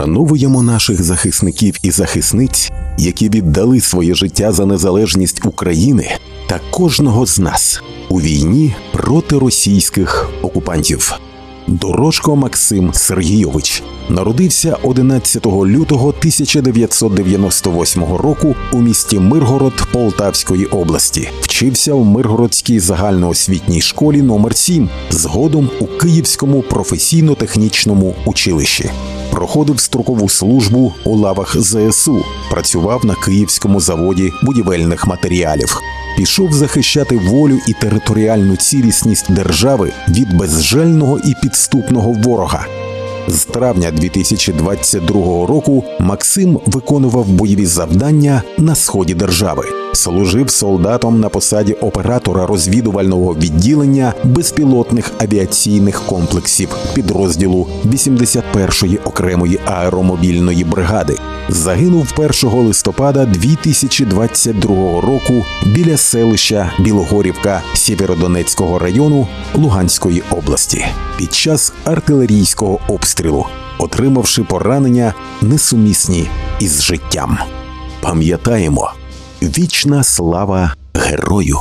Вшановуємо наших захисників і захисниць, які віддали своє життя за незалежність України та кожного з нас у війні проти російських окупантів. Дорожко Максим Сергійович народився 11 лютого 1998 року у місті Миргород Полтавської області. Вчився в Миргородській загальноосвітній школі номер 7 згодом у Київському професійно-технічному училищі. Проходив строкову службу у лавах ЗСУ, працював на Київському заводі будівельних матеріалів. Пішов захищати волю і територіальну цілісність держави від безжального і підступного ворога. З травня 2022 року Максим виконував бойові завдання на сході держави. Служив солдатом на посаді оператора розвідувального відділення безпілотних авіаційних комплексів підрозділу 81-ї окремої аеромобільної бригади. Загинув 1 листопада 2022 року біля селища Білогорівка Сєвєродонецького району Луганської області під час артилерійського обстрілу, отримавши поранення несумісні із життям. Пам'ятаємо, вічна слава герою!